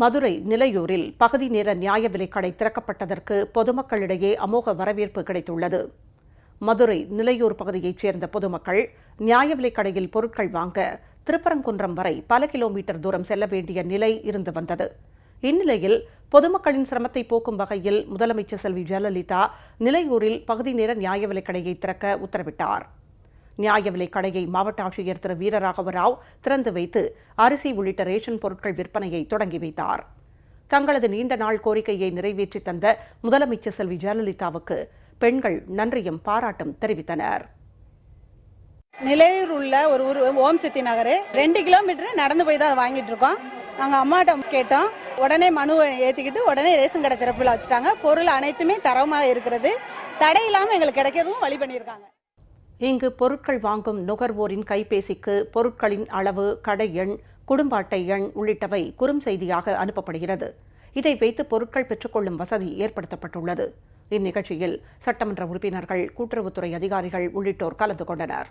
மதுரை நிலையூரில் பகுதி நேர நியாய விலைக்கடை திறக்கப்பட்டதற்கு பொதுமக்களிடையே அமோக வரவேற்பு கிடைத்துள்ளது. மதுரை நிலையூர் பகுதியைச் சேர்ந்த பொதுமக்கள் நியாய விலைக்கடையில் பொருட்கள் வாங்க திருப்பரங்குன்றம் வரை பல கிலோமீட்டர் தூரம் செல்ல வேண்டிய நிலை இருந்து வந்தது. இந்நிலையில் பொதுமக்களின் சிரமத்தை போக்கும் வகையில் முதலமைச்சர் செல்வி ஜெயலலிதா நிலையூரில் பகுதி நேர நியாய விலைக்கடையை திறக்க உத்தரவிட்டார். நியாய விலைக் கடையை மாவட்ட ஆட்சியர் திரு. வீரராகவ ராவ் திறந்து வைத்து அரிசி உள்ளிட்ட ரேஷன் பொருட்கள் விற்பனையை தொடங்கி வைத்தார். தங்களது நீண்ட நாள் கோரிக்கையை நிறைவேற்றி தந்த முதலமைச்சர் செல்வி ஜெயலலிதாவுக்கு பெண்கள் நன்றியும் பாராட்டும் தெரிவித்தனர். நிலையூர் உள்ள ஒரு ஊர் ஓம் சக்தி நகர். ரெண்டு கிலோமீட்டர் நடந்து போய் தான் வாங்கிட்டு இருக்கோம். நாங்கள் அம்மாட்ட கேட்டோம். உடனே மனுவை ஏற்றிக்கிட்டு உடனே ரேஷன் கடை திறப்பில் வச்சுட்டாங்க. பொருள் அனைத்துமே தரமாக இருக்கிறது. தடை இல்லாமல் எங்களுக்கு கிடைக்கிறதும் வழி பண்ணியிருக்காங்க. இங்கு பொருட்கள் வாங்கும் நுகர்வோரின் கைபேசிக்கு பொருட்களின் அளவு கடை எண் குடும்ப அட்டை எண் உள்ளிட்டவை குறுஞ்செய்தியாக அனுப்பப்படுகிறது. இதை வைத்து பொருட்கள் பெற்றுக்கொள்ளும் வசதி ஏற்படுத்தப்பட்டுள்ளது. இந்நிகழ்ச்சியில் சட்டமன்ற உறுப்பினர்கள் கூட்டுறவுத்துறை அதிகாரிகள் உள்ளிட்டோர் கலந்து கொண்டனர்.